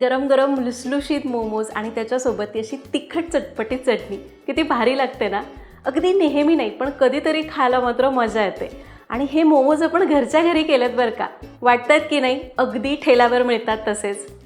गरम गरम लुसलुशीत मोमोज आणि त्याच्यासोबत ती अशी तिखट चटपटीत चटणी. किती भारी लागते ना? अगदी नेहमी नाही पण कधीतरी खायला मात्र मजा येते. आणि हे मोमोज आपण घरच्या घरी केलेत बरं का? वाटतात की नाही? अगदी ठेल्यावर मिळतात तसेच.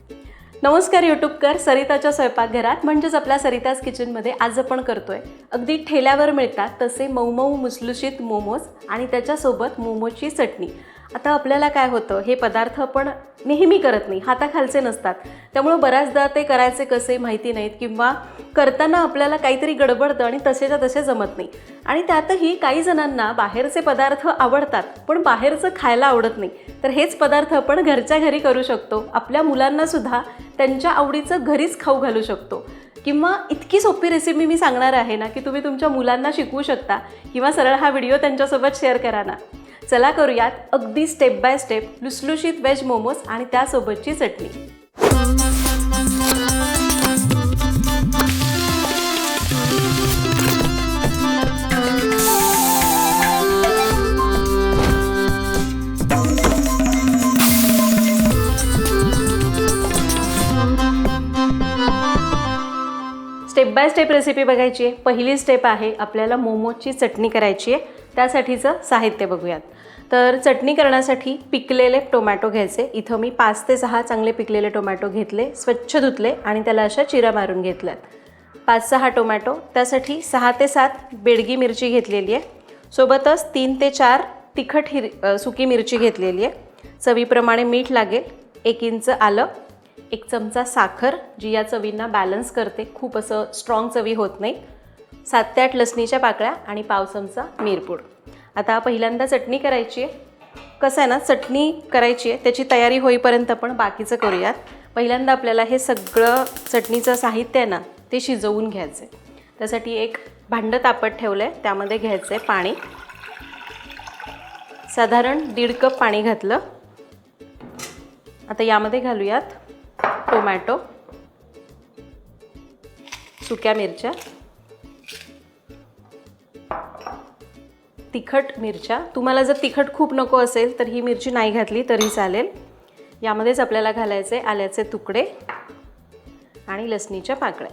नमस्कार यूट्यूबकर सरिताच्या स्वयंपाकघरात म्हणजेच आपल्या सरिताज किचनमध्ये आज आपण करतोय. अगदी ठेल्यावर मिळतात तसे मऊ मऊ मुसलुशीत मोमोज आणि त्याच्यासोबत मोमोची चटणी. आता आपल्याला काय होतं हे पदार्थ आपण नेहमी करत नाही हाताखालचे नसतात. त्यामुळं बऱ्याचदा ते करायचे कसे माहिती नाहीत किंवा करताना आपल्याला काहीतरी गडबडतं आणि तसेच्या तसे जमत नाही. आणि त्यातही काही जणांना बाहेरचे पदार्थ आवडतात पण बाहेरचं खायला आवडत नाही. तर हेच पदार्थ आपण घरच्या घरी करू शकतो. आपल्या मुलांनासुद्धा त्यांच्या आवडीचं घरीच खाऊ घालू शकतो. किंवा इतकी सोपी रेसिपी मी सांगणार आहे ना की तुम्ही तुमच्या मुलांना शिकवू शकता किंवा सरळ हा व्हिडिओ त्यांच्यासोबत शेअर करा ना. चला करूयात अगदी स्टेप बाय स्टेप लुसलुशीत व्हेज मोमोज आणि त्यासोबतची चटणी. काय स्टेप रेसिपी बघायची आहे? पहिली स्टेप आहे आपल्याला मोमोजची चटणी करायची आहे. त्यासाठीचं साहित्य बघूयात. तर चटणी करण्यासाठी पिकलेले टोमॅटो घ्यायचे. इथं मी पाच ते सहा चांगले पिकलेले टोमॅटो घेतले स्वच्छ धुतले आणि त्याला अशा चिरा मारून घेतल्यात. पाच सहा टोमॅटो त्यासाठी सहा ते सात बेडगी मिरची घेतलेली आहे. सोबतच तीन ते चार तिखट हिर सुकी मिरची घेतलेली आहे. चवीप्रमाणे मीठ लागेल एक इंच आलं एक चमचा साखर जी या चवींना बॅलन्स करते. खूप असं स्ट्रॉंग चवी होत नाही. सात ते आठ लसणीच्या पाकळ्या आणि पाव चमचा मिरपूड. आता पहिल्यांदा चटणी करायची आहे. कसं आहे ना चटणी करायची आहे त्याची तयारी होईपर्यंत आपण बाकीचं करूयात. पहिल्यांदा आपल्याला हे सगळं चटणीचं साहित्य आहे ना ते शिजवून घ्यायचं आहे त्यासाठी एक भांडं तापत ठेवलं आहे त्यामध्ये घ्यायचं आहे पाणी. साधारण दीड कप पाणी घातलं. आता यामध्ये घालूयात. टोमॅटो सुक्या मिरच्या तिखट मिरच्या. तुम्हाला जर तिखट खूप नको असेल तर ही मिरची नाही घातली तरी चालेल. यामध्येच आपल्याला घालायचे आल्याचे तुकडे आणि लसणीच्या पाकळ्या.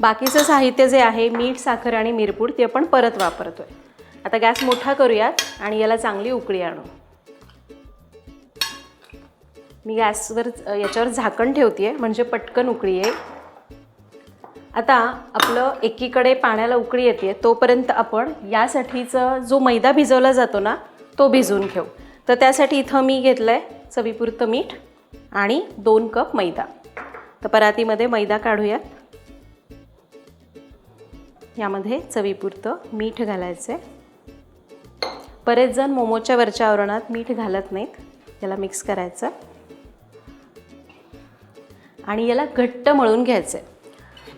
बाकीचं साहित्य जे आहे मीठ साखर आणि मिरपूड ते आपण परत वापरतोय. आता गॅस मोठा करूयात आणि याला चांगली उकळी आणू. मी गॅसवर याच्यावर झाकण ठेवते आहे म्हणजे पटकन उकळी आहे आता आपलं एकीकडे पाण्याला उकळी येते तोपर्यंत आपण यासाठीचा जो मैदा भिजवला जातो ना तो भिजवून घेऊ. तर त्यासाठी इथं मी घेतलं आहे चवीपुरतं मीठ आणि दोन कप मैदा. तर परातीमध्ये मैदा काढूयात. यामध्ये चवीपुरतं मीठ घालायचं आहे बरेच जण मोमोच्या वरच्या आवरणात मीठ घालत नाहीत याला मिक्स करायचं. आणि याला घट्ट मळून घ्यायचं आहे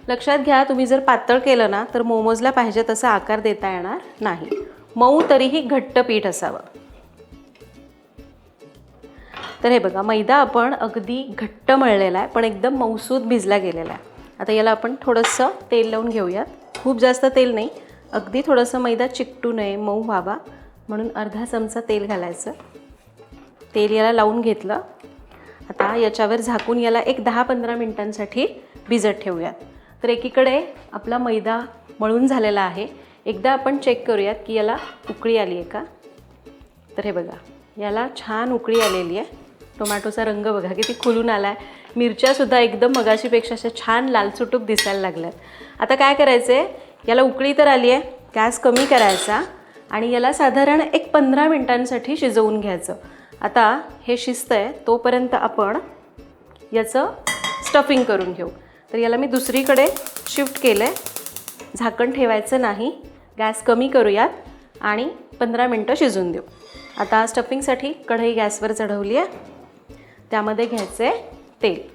लक्षात घ्या तुम्ही जर पातळ केलं ना तर मोमोजला पाहिजे तसा आकार देता येणार नाही. मऊ तरीही घट्ट पीठ असावं. तर हे बघा मैदा आपण अगदी घट्ट मळलेला आहे पण एकदम मऊसूद भिजला गेलेला आहे. आता याला आपण थोडंसं तेल लावून घेऊयात. खूप जास्त तेल नाही अगदी थोडंसं मैदा चिकटू नये मऊ व्हावा. म्हणून अर्धा चमचा तेल घालायचं. तेल याला लावून घेतलं. आता याच्यावर झाकून याला एक दहा पंधरा मिनटांसाठी भिजत ठेवूयात. तर एकीकडे आपला मैदा मळून झालेला आहे. एकदा आपण चेक करूयात की याला उकळी आली आहे का? तर हे बघा याला छान उकळी आलेली आहे टोमॅटोचा रंग बघा किती खुलून आला आहे मिरच्यासुद्धा एकदम मगाशीपेक्षा अशा छान लालचुटूक दिसायला लागल्यात. आता काय करायचं आहे याला उकळी तर आली आहे गॅस कमी करायचा आणि याला साधारण एक पंधरा मिनटांसाठी शिजवून घ्यायचं. आता हे शिस्त आहे तोपर्यंत आपण याचं स्टफिंग करून घेऊ. तर याला मी दुसरीकडे शिफ्ट केलं आहे झाकण ठेवायचं नाही. गॅस कमी करूयात आणि पंधरा मिनटं शिजून देऊ. आता स्टफिंगसाठी कढई गॅसवर चढवली आहे. त्यामध्ये घ्यायचं आहे तेल.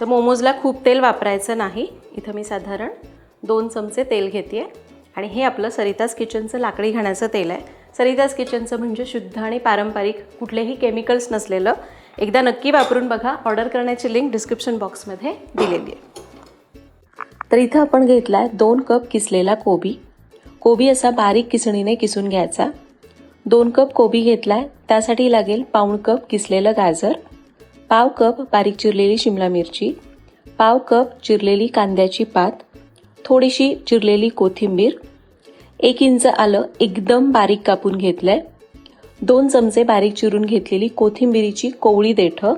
तर मोमोजला खूप तेल वापरायचं नाही. इथं मी साधारण दोन चमचे तेल घेते आहे आणि हे आपलं सरिताज किचनचं लाकडी घाण्याचं तेल आहे. सरिताज किचनचं म्हणजे शुद्ध आणि पारंपरिक कुठलेही केमिकल्स नसलेलं एकदा नक्की वापरून बघा. ऑर्डर करण्याची लिंक डिस्क्रिप्शन बॉक्समध्ये दिलेली आहे. तर इथं आपण घेतला आहे दोन कप किसलेला कोबी. कोबी असा बारीक किसणीने किसून घ्यायचा. दोन कप कोबी घेतला आहे त्यासाठी लागेल पाऊण कप किसलेलं गाजर. पाव कप बारीक चिरलेली शिमला मिरची. पाव कप चिरलेली कांद्याची पात. थोडीशी चिरलेली कोथिंबीर. एक इंच आलं एकदम बारीक कापून घेतलंय. दोन चमचे बारीक चिरून घेतलेली कोथिंबिरीची कोवळी देठं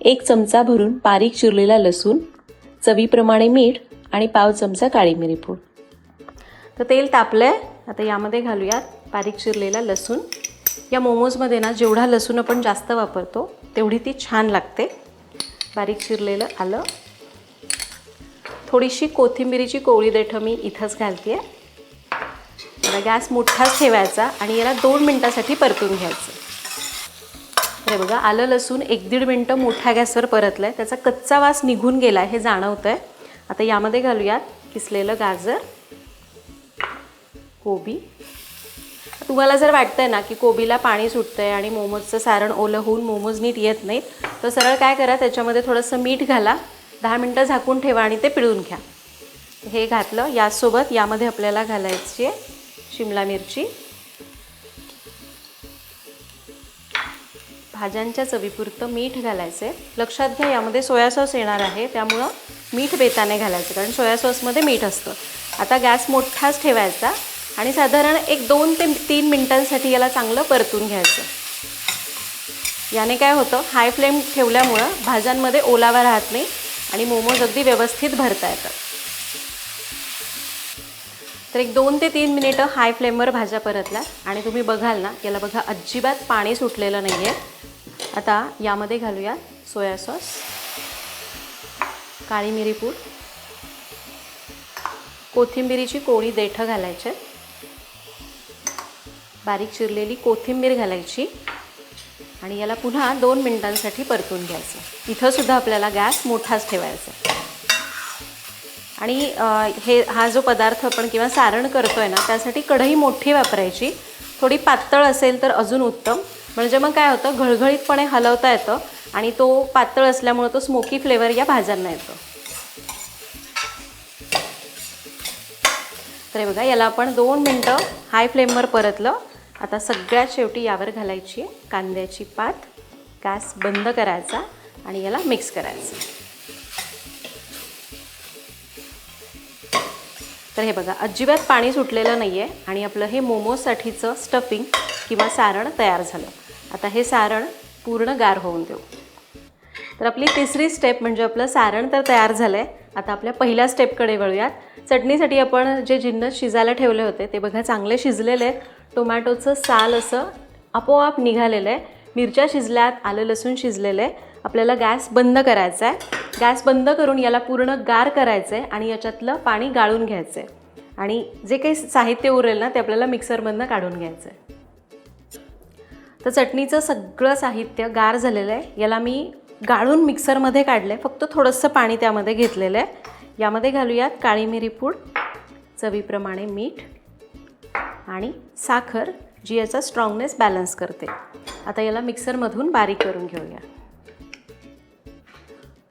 एक चमचा भरून बारीक चिरलेला लसूण चवीप्रमाणे मीठ आणि पाव चमचा काळी मिरी पूड. तर तेल तापलं आहे आता यामध्ये घालूयात बारीक चिरलेला लसूण. या मोमोजमध्ये ना जेवढा लसूण आपण जास्त वापरतो तेवढी ती छान लागते. बारीक चिरलेलं आलं. थोडीशी कोथिंबिरीची कोवळी देठं मी इथंच घालते आहे आता गॅस मोठाच ठेवायचा आणि याला दोन मिनटासाठी परतून घ्यायचं. अरे बघा आलं लसूण एक दीड मिनटं मोठ्या गॅसवर परतलं आहे त्याचा कच्चा वास निघून गेला आहे हे जाणवतं आहे आता यामध्ये घालूयात किसलेलं गाजर कोबी. तुम्हाला जर वाटतं आहे ना की कोबीला पाणी सुटतं आहे आणि मोमोजचं सारण ओलं होऊन मोमोज नीट येत नाहीत तर सरळ काय करा त्याच्यामध्ये थोडंसं मीठ घाला दहा मिनटं झाकून ठेवा आणि ते पिळून घ्या. हे घातलं यासोबत यामध्ये आपल्याला घालायची आहे शिमला मिरची. भाज्यांच्या चवीपुरतं मीठ घालायचं आहे लक्षात घ्या यामध्ये सोया सॉस येणार आहे त्यामुळं मीठ बेताने घालायचं कारण सोया सॉसमध्ये मीठ असतं. आता गॅस मोठाच ठेवायचा आणि साधारण एक दोन ते तीन मिनटांसाठी याला चांगलं परतून घ्यायचं. याने काय होतं हाय फ्लेम ठेवल्यामुळं भाज्यांमध्ये ओलावा राहत नाही आणि मोमोज अगदी व्यवस्थित भरता येतात. तर एक दोन ते तीन मिनिटं हाय फ्लेमवर भाज्या परतल्या आणि तुम्ही बघाल ना याला बघा अजिबात पाणी सुटलेलं नाही आहे आता यामध्ये घालूया सोया सॉस काळी मिरी पूड कोथिंबिरीची कोळी देठं घालायचे बारीक चिरलेली कोथिंबीर घालायची आणि याला पुन्हा दोन मिनिटांसाठी परतून घ्यायचं. इथंसुद्धा आपल्याला गॅस मोठाच ठेवायचा आणि हे हा जो पदार्थ आपण किंवा सारण करतो आहे ना त्यासाठी कढई मोठी वापरायची. थोडी पातळ असेल तर अजून उत्तम. म्हणजे मग काय होतं घळघळीतपणे हलवता येतं आणि तो पातळ असल्यामुळं तो स्मोकी फ्लेवर या भाज्यांना येतो. तर बघा याला आपण दोन मिनटं हाय फ्लेमवर परतलं. आता सगळ्यात शेवटी यावर घालायची कांद्याची पात. गॅस बंद करायचा आणि याला मिक्स करायचं. तर हे बघा अजिबात पाणी सुटलेलं नाही आहे आणि आपलं हे मोमोजसाठीचं स्टफिंग किंवा सारण तयार झालं. आता हे सारण पूर्ण गार होऊन देऊ. तर आपली तिसरी स्टेप म्हणजे आपलं सारण तर तयार झालं आहे आता आपल्या पहिल्या स्टेपकडे वळूयात. चटणीसाठी आपण जे जिन्नस शिजायला ठेवले होते ते बघा चांगले शिजलेले आहेत. टोमॅटोचं साल असं आपोआप निघालेलं आहे. मिरच्या शिजल्यात आलं लसूण शिजलेलं आहे. आपल्याला गॅस बंद करायचा आहे. गॅस बंद करून याला पूर्ण गार करायचं आहे आणि याच्यातलं पाणी गाळून घ्यायचं आहे आणि जे काही साहित्य उरेल ना ते आपल्याला मिक्सरमधनं काढून घ्यायचं आहे तर चटणीचं सगळं साहित्य गार झालेलं आहे. याला मी गाळून मिक्सरमध्ये काढलं आहे फक्त थोडंसं पाणी त्यामध्ये घेतलेलं आहे. यामध्ये घालूयात काळी मिरी पूड चवीप्रमाणे मीठ आणि साखर जी याचा स्ट्रॉंगनेस बॅलन्स करते. आता याला मिक्सरमधून बारीक करून घेऊया.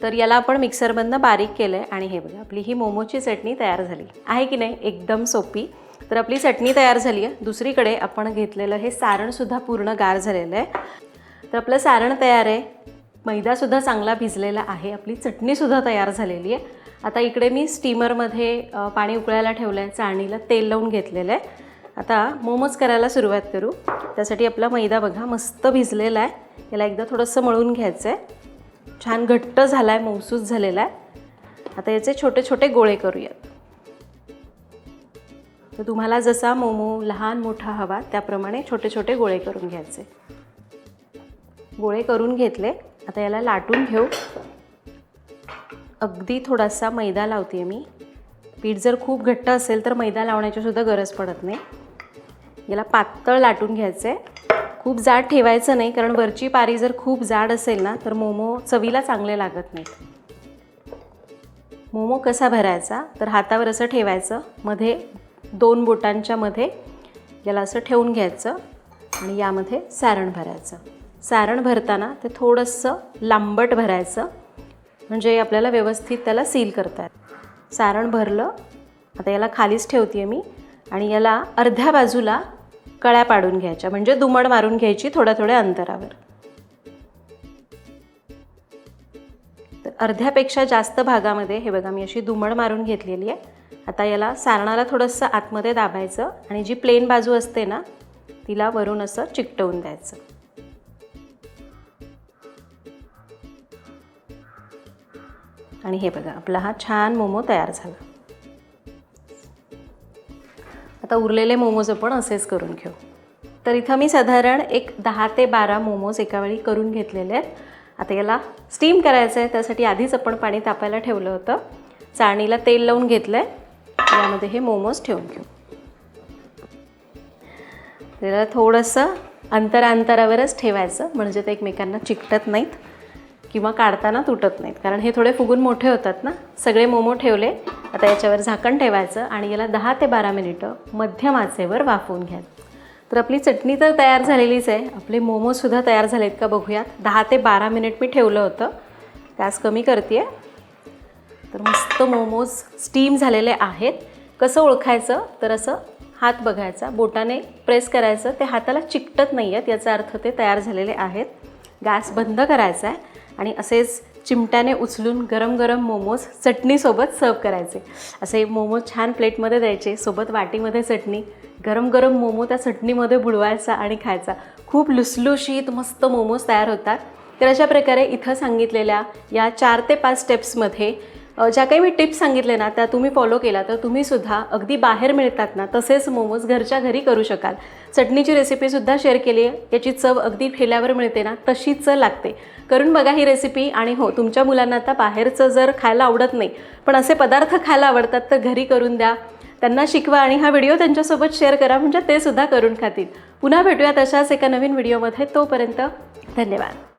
तर याला आपण मिक्सरमधनं बारीक केलं आहे आणि हे बघा आपली ही मोमोची चटणी तयार झाली. आहे की नाही? एकदम सोपी. तर आपली चटणी तयार झाली आहे. दुसरीकडे आपण घेतलेलं हे सारणसुद्धा पूर्ण गार झालेलं आहे. तर आपलं सारण तयार आहे. मैदासुद्धा चांगला भिजलेला आहे. आपली चटणीसुद्धा तयार झालेली आहे. आता इकडे मी स्टीमरमध्ये पाणी उकळायला ठेवलं आहे चाळणीला तेल लावून घेतलेलं आहे. आता मोमोज करायला सुरुवात करू. त्यासाठी आपला मैदा बघा मस्त भिजलेला आहे. याला एकदा थोडंसं मळून घ्यायचं आहे छान घट्ट झाला आहे मौसूस झालेला आहे आता याचे छोटे छोटे गोळे करूयात. तर तुम्हाला जसा मोमो लहान मोठा हवा त्याप्रमाणे छोटे छोटे गोळे करून घ्यायचे. गोळे करून घेतले. आता याला लाटून घेऊ. अगदी थोडासा मैदा लावते मी. पीठ जर खूप घट्ट असेल तर मैदा लावण्याची सुद्धा गरज पडत नाही. याला पातळ लाटून घ्यायचं. आहे खूप जाड ठेवायचं नाही कारण वरची पारी जर खूप जाड असेल ना तर मोमो चवीला चांगले लागत नाहीत. मोमो कसा भरायचा? तर हातावर असं ठेवायचं. मध्ये दोन बोटांच्या मध्ये याला असं ठेवून घ्यायचं आणि यामध्ये सारण भरायचं. सारण भरताना ते थोडंसं लांबट भरायचं. म्हणजे आपल्याला व्यवस्थित त्याला सील करतात सारण भरलं. आता याला खालीच ठेवते मी. आणि याला अर्ध्या बाजूला कळ्या पाडून घ्यायच्या. म्हणजे दुमड मारून घ्यायची थोड्या थोड्या अंतरावर. तर अर्ध्यापेक्षा जास्त भागामध्ये हे बघा मी अशी दुमड मारून घेतलेली आहे. आता याला सारणाला थोडंसं आतमध्ये दाबायचं आणि जी प्लेन बाजू असते ना तिला वरून असं चिकटवून द्यायचं. आणि हे बघा आपला हा छान मोमो तयार झाला. आता उरलेले मोमोज आपण असेच करून घेऊ. तर इथं मी साधारण एक दहा ते बारा मोमोज एका वेळी करून घेतलेले आहेत. आता याला स्टीम करायचं आहे त्यासाठी आधीच आपण पाणी तापायला ठेवलं होतं. चाळणीला तेल लावून घेतलं आहे यामध्ये हे मोमोज ठेवून घेऊ. त्याला थोडंसं अंतरांतरावरच ठेवायचं म्हणजे ते एकमेकांना चिकटत नाहीत. किंवा काढताना तुटत नाहीत. कारण हे थोडे फुगून मोठे होतात ना. सगळे मोमो ठेवले. आता याच्यावर झाकण ठेवायचं आणि याला दहा ते बारा मिनिटं मध्यम आचेवर वाफवून घ्या. तर आपली चटणी तर तयार झालेलीच आहे. आपले मोमोसुद्धा तयार झालेत का बघूयात. दहा ते बारा मिनिट मी ठेवलं होतं. गॅस कमी करते आहे तर मस्त मोमोज स्टीम झालेले आहेत. कसं ओळखायचं? तर असं हात बघायचा. बोटाने प्रेस करायचं. ते हाताला चिकटत नाही आहेत याचा अर्थ ते तयार झालेले आहेत. गॅस बंद करायचा आहे आणि असेच चिमट्याने उचलून गरम गरम मोमोज चटणीसोबत सर्व करायचे. असे मोमोज छान प्लेटमध्ये द्यायचे सोबत वाटीमध्ये चटणी गरम गरम मोमो त्या चटणीमध्ये बुडवायचा आणि खायचा. खूप लुसलुशीत मस्त मोमोज तयार होतात. तर अशा प्रकारे इथं सांगितलेल्या या चार ते पाच स्टेप्समध्ये ज्या काही मी टिप्स सांगितले ना त्या तुम्ही फॉलो केला तर तुम्हीसुद्धा अगदी बाहेर मिळतात ना तसेच मोमोज घरच्या घरी करू शकाल. चटणीची रेसिपीसुद्धा शेअर केली आहे. याची चव अगदी ठेल्यावर मिळते ना तशीच चव लागते. करून बघा ही रेसिपी आणि हो तुमच्या मुलांना आता बाहेरचं जर खायला आवडत नाही पण असे पदार्थ खायला आवडतात तर घरी करून द्या. त्यांना शिकवा आणि हा व्हिडिओ त्यांच्यासोबत शेअर करा म्हणजे ते सुद्धा करून खातील. पुन्हा भेटूयात अशाच एका नवीन व्हिडिओमध्ये तोपर्यंत धन्यवाद.